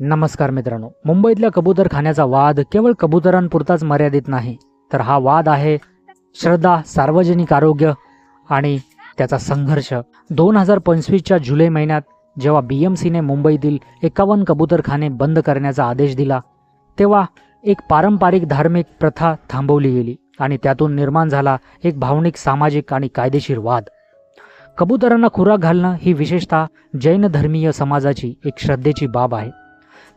नमस्कार मित्रांनो मुंबईतल्या कबूतरखान्याचा वाद केवळ कबुतरांपुरताच मर्यादित नाही तर हा वाद आहे श्रद्धा सार्वजनिक आरोग्य आणि त्याचा संघर्ष. दोन हजार पंचवीसच्या जुलै महिन्यात जेव्हा बी एम सीने मुंबईतील एकावन्न कबूतरखाने बंद करण्याचा आदेश दिला तेव्हा एक पारंपरिक धार्मिक प्रथा थांबवली गेली आणि त्यातून निर्माण झाला एक भावनिक सामाजिक आणि कायदेशीर वाद. कबुतरांना खुराक घालणं ही विशेषतः जैन धर्मीय समाजाची एक श्रद्धेची बाब आहे.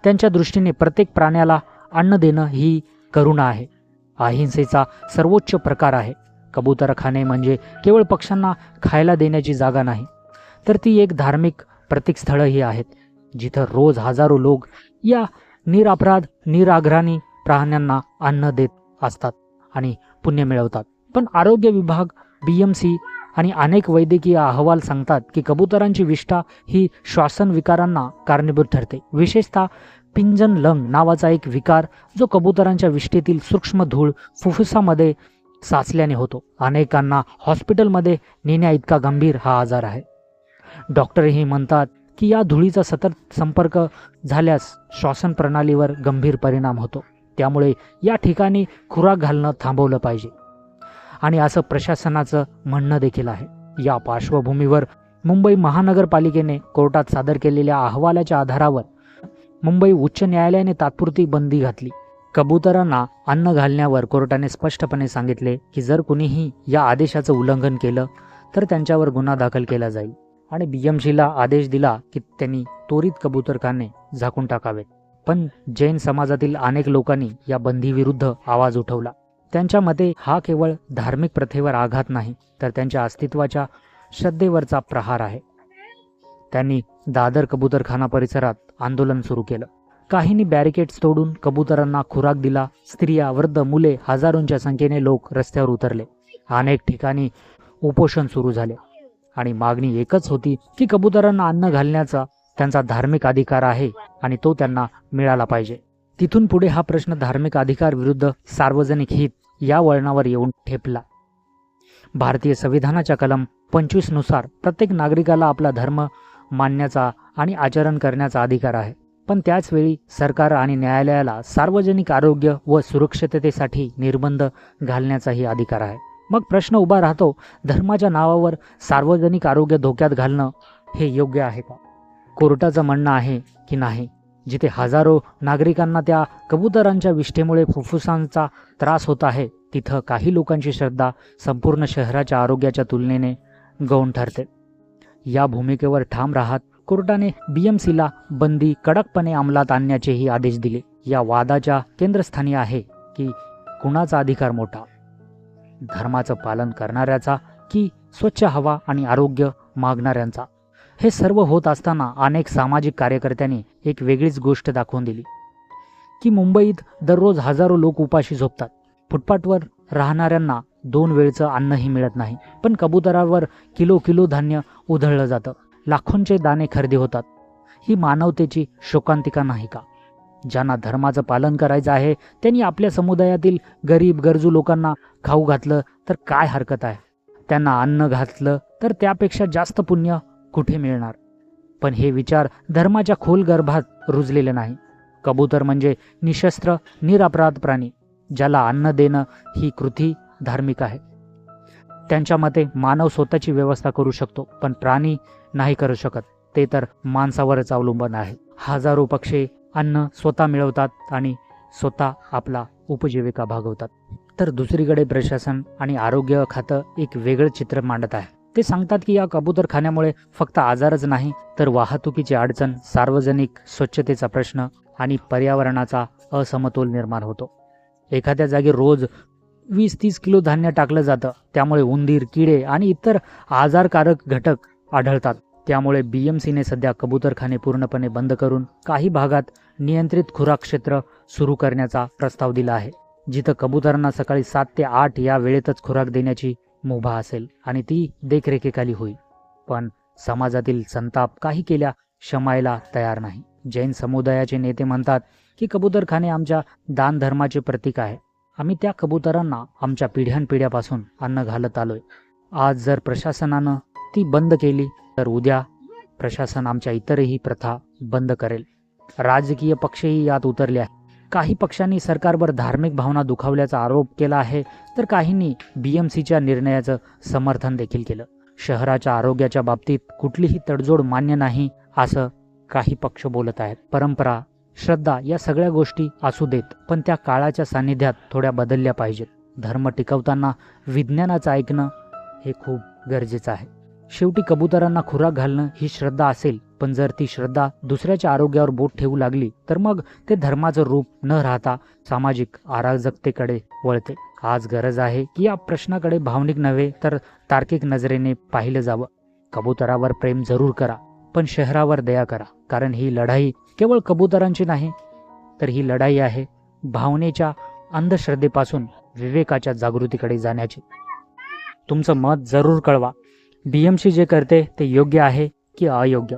त्यांच्या दृष्टीने प्रत्येक प्राण्याला अन्न देणं ही करुणा आहे. अहिंसेचा सर्वोच्च प्रकार आहे. कबूतरखाने म्हणजे केवळ पक्ष्यांना खायला देण्याची जागा नाही. तर ती एक धार्मिक प्रतीकस्थळंही आहेत जिथं रोज हजारो लोक या निरापराध निराग्राणी प्राण्यांना अन्न देत असतात आणि पुण्य मिळवतात. पण आरोग्य विभाग बी एम सी आणि अनेक वैद्यकीय अहवाल सांगतात की कबुतरांची विष्ठा ही श्वासन विकारांना कारणीभूत ठरते. विशेषतः पिंजन लंग नावाचा एक विकार जो कबुतरांच्या विष्ठेतील सूक्ष्म धूळ फुफ्फुसामध्ये साचल्याने होतो. अनेकांना हॉस्पिटलमध्ये नेण्या इतका गंभीर हा आजार आहे. डॉक्टरही म्हणतात की या धुळीचा सतत संपर्क झाल्यास श्वासन प्रणालीवर गंभीर परिणाम होतो. त्यामुळे या ठिकाणी खुराक घालणं थांबवलं पाहिजे. आणि असं प्रशासनाचं म्हणणं देखील आहे. या पार्श्वभूमीवर मुंबई महानगरपालिकेने कोर्टात सादर केलेल्या अहवालाच्या आधारावर मुंबई उच्च न्यायालयाने तात्पुरती बंदी घातली. कबुतरांना अन्न घालण्यावर कोर्टाने स्पष्टपणे सांगितले की जर कुणीही या आदेशाचं उल्लंघन केलं तर त्यांच्यावर गुन्हा दाखल केला जाईल. आणि बीएमसीला आदेश दिला की त्यांनी त्वरित कबूतरखाने झाकून टाकावेत. पण जैन समाजातील अनेक लोकांनी या बंदीविरुद्ध आवाज उठवला. त्यांच्या मते हा केवळ धार्मिक प्रथेवर आघात नाही तर त्यांच्या अस्तित्वाच्या श्रद्धेवरचा प्रहार आहे. त्यांनी दादर कबूतरखाना परिसरात आंदोलन सुरू केलं. काहींनी बॅरिकेड्स तोडून कबुतरांना खुराक दिला. स्त्रिया वृद्ध मुले हजारोंच्या संख्येने लोक रस्त्यावर उतरले. अनेक ठिकाणी उपोषण सुरू झाले. आणि मागणी एकच होती की कबुतरांना अन्न घालण्याचा त्यांचा धार्मिक अधिकार आहे आणि तो त्यांना मिळाला पाहिजे. तिथून पुढे हा प्रश्न धार्मिक अधिकार विरुद्ध सार्वजनिक हित या वळणावर येऊन ठेपला. भारतीय संविधानाच्या कलम पंचवीसनुसार प्रत्येक नागरिकाला आपला धर्म मानण्याचा आणि आचरण करण्याचा अधिकार आहे. पण त्याचवेळी सरकार आणि न्यायालयाला सार्वजनिक आरोग्य व सुरक्षिततेसाठी निर्बंध घालण्याचाही अधिकार आहे. मग प्रश्न उभा राहतो धर्माच्या नावावर सार्वजनिक आरोग्य धोक्यात घालणं हे योग्य आहे का? कोर्टाचं म्हणणं आहे की नाही? जिथे हजारो नागरिकांना त्या कबुतरांच्या विष्ठेमुळे फुफ्फुसांचा त्रास होत आहे तिथं काही लोकांची श्रद्धा संपूर्ण शहराच्या आरोग्याच्या तुलनेने गौण ठरते. या भूमिकेवर ठाम राहत कोर्टाने बीएमसीला बंदी कडकपणे अंमलात आणण्याचेही आदेश दिले. या वादाच्या केंद्रस्थानी आहे की कुणाचा अधिकार मोठा? धर्माचं पालन करणाऱ्याचा की स्वच्छ हवा आणि आरोग्य मागणाऱ्यांचा? हे सर्व होत असताना अनेक सामाजिक कार्यकर्त्यांनी एक वेगळीच गोष्ट दाखवून दिली की मुंबईत दररोज हजारो लोक उपाशी झोपतात. फुटपाटवर राहणाऱ्यांना दोन वेळचं अन्नही मिळत नाही पण कबुतरावर किलो किलो धान्य उधळलं जातं. लाखोंचे दाणे खरेदी होतात. ही मानवतेची शोकांतिका नाही का? ज्यांना धर्माचं पालन करायचं आहे त्यांनी आपल्या समुदायातील गरीब गरजू लोकांना खाऊ घातलं तर काय हरकत आहे? त्यांना अन्न घातलं तर त्यापेक्षा जास्त पुण्य कुठे मिळणार? पण हे विचार धर्माच्या खोल गर्भात रुजलेले नाही. कबूतर म्हणजे निशस्त्र निरपराध प्राणी ज्याला अन्न देणं ही कृती धार्मिक आहे. त्यांच्या मते मानव स्वतःची व्यवस्था करू शकतो पण प्राणी नाही करू शकत. ते तर माणसावरच अवलंबून आहे. हजारो पक्षी अन्न स्वतः मिळवतात आणि स्वतः आपला उपजीविका भागवतात. तर दुसरीकडे प्रशासन आणि आरोग्य खातं एक वेगळं चित्र मांडत आहे. ते सांगतात की या कबूतरखान्यामुळे फक्त आजारच नाही तर वाहतुकीची अडचण सार्वजनिक स्वच्छतेचा प्रश्न आणि पर्यावरणाचा असमतोल निर्माण होतो. एखाद्या जागी रोज वीस तीस किलो धान्य टाकलं जातं त्यामुळे उंदीर किडे आणि इतर आजारकारक घटक आढळतात. त्यामुळे बी एम सीने सध्या कबूतरखाने पूर्णपणे बंद करून काही भागात नियंत्रित खुराक क्षेत्र सुरू करण्याचा प्रस्ताव दिला आहे जिथं कबुतरांना सकाळी सात ते आठ या वेळेतच खुराक देण्याची मुभा असेल आणि ती देखरेखीखाली होईल. पण समाजातील संताप काही केल्या शमायला तयार नाही. जैन समुदायाचे नेते म्हणतात की कबूतरखाने आमच्या दानधर्माचे प्रतीक आहे. आम्ही त्या कबुतरांना आमच्या पिढ्यानपिढ्यापासून अन्न घालत आलोय. आज जर प्रशासनानं ती बंद केली तर उद्या प्रशासन आमच्या इतरही प्रथा बंद करेल. राजकीय पक्षही यात उतरले आहेत. काही पक्षांनी सरकारवर धार्मिक भावना दुखावल्याचा आरोप केला आहे तर काहींनी बी एम सीच्या निर्णयाचं समर्थन देखील केलं. शहराच्या आरोग्याच्या बाबतीत कुठलीही तडजोड मान्य नाही असं काही पक्ष बोलत आहेत. परंपरा श्रद्धा या सगळ्या गोष्टी असू देत पण त्या काळाच्या सान्निध्यात थोड्या बदलल्या पाहिजेत. धर्म टिकवताना विज्ञानाचं ऐकणं हे खूप गरजेचं आहे. शेवटी कबुतरांना खुराक घालणं ही श्रद्धा असेल पण जर ती श्रद्धा दुसऱ्याच्या आरोग्यावर बोट ठेवू लागली तर मग ते धर्माचं रूप न राहता सामाजिक आराजकतेकडे वळते. आज गरज आहे की या प्रश्नाकडे भावनिक नव्हे तर तार्किक नजरेने पाहिलं जावं. कबुतरावर प्रेम जरूर करा पण शहरावर दया करा कारण ही लढाई केवळ कबुतरांची नाही तर ही लढाई आहे भावनेच्या अंधश्रद्धेपासून विवेकाच्या जागृतीकडे जाण्याची. तुमचं मत जरूर कळवा. बीएमसी जे करते ते योग्य आहे की अयोग्य?